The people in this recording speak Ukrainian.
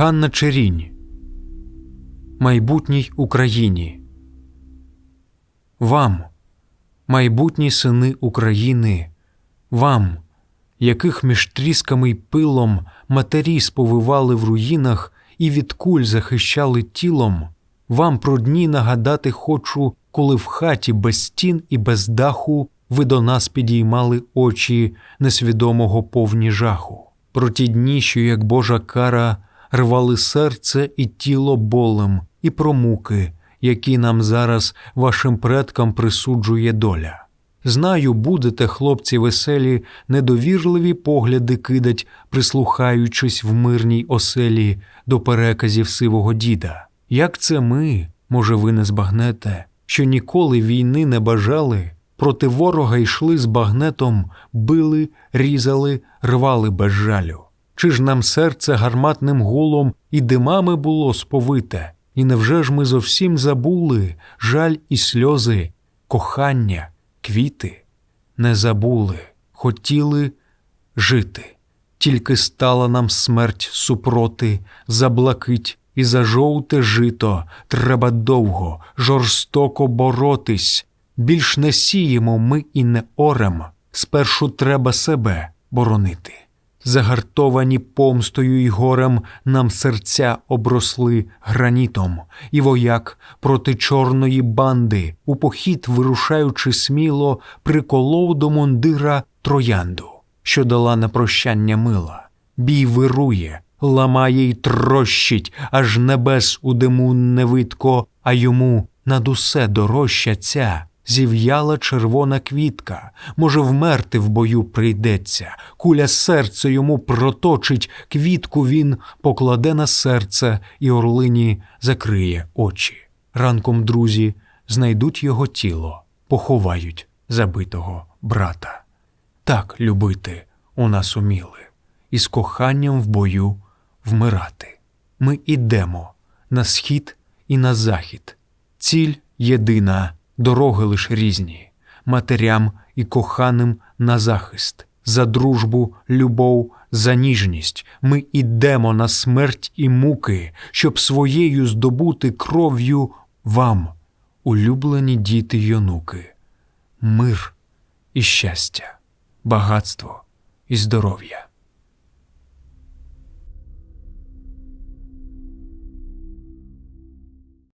Ганна Черінь Майбутній Україні. Вам, майбутні сини України, вам, яких між трісками й пилом матері сповивали в руїнах і від куль захищали тілом, вам про дні нагадати хочу, коли в хаті без стін і без даху ви до нас підіймали очі несвідомого повні жаху. Про ті дні, що, як Божа кара, рвали серце і тіло болем, і про муки, які нам зараз вашим предкам присуджує доля. Знаю, будете, хлопці веселі, недовірливі погляди кидать, прислухаючись в мирній оселі до переказів сивого діда. Як це ми, може, ви не збагнете, що ніколи війни не бажали, проти ворога йшли з багнетом, били, різали, рвали без жалю. Чи ж нам серце гарматним гулом і димами було сповите? І невже ж ми зовсім забули жаль і сльози, кохання, квіти? Не забули, хотіли жити, тільки стала нам смерть супроти, за блакить і за жовте жито треба довго, жорстоко боротись. Більш не сіємо ми і не орем, спершу треба себе боронити. Загартовані помстою й горем нам серця обросли гранітом, і вояк проти чорної банди, у похід, вирушаючи сміло, приколов до мундира троянду, що дала на прощання мила. Бій вирує, ламає й трощить, аж небес у диму не видко, а йому над усе дорожча ця зів'яла червона квітка, може, вмерти в бою прийдеться, куля серце йому проточить, квітку він покладе на серце і орлині закриє очі. Ранком друзі знайдуть його тіло, поховають забитого брата. Так любити у нас уміли, і з коханням в бою вмирати. Ми ідемо на схід і на захід. Ціль єдина дороги лиш різні, матерям і коханим на захист, за дружбу, любов, за ніжність. Ми ідемо на смерть і муки, щоб своєю здобути кров'ю вам, улюблені діти й онуки, мир і щастя, багатство і здоров'я.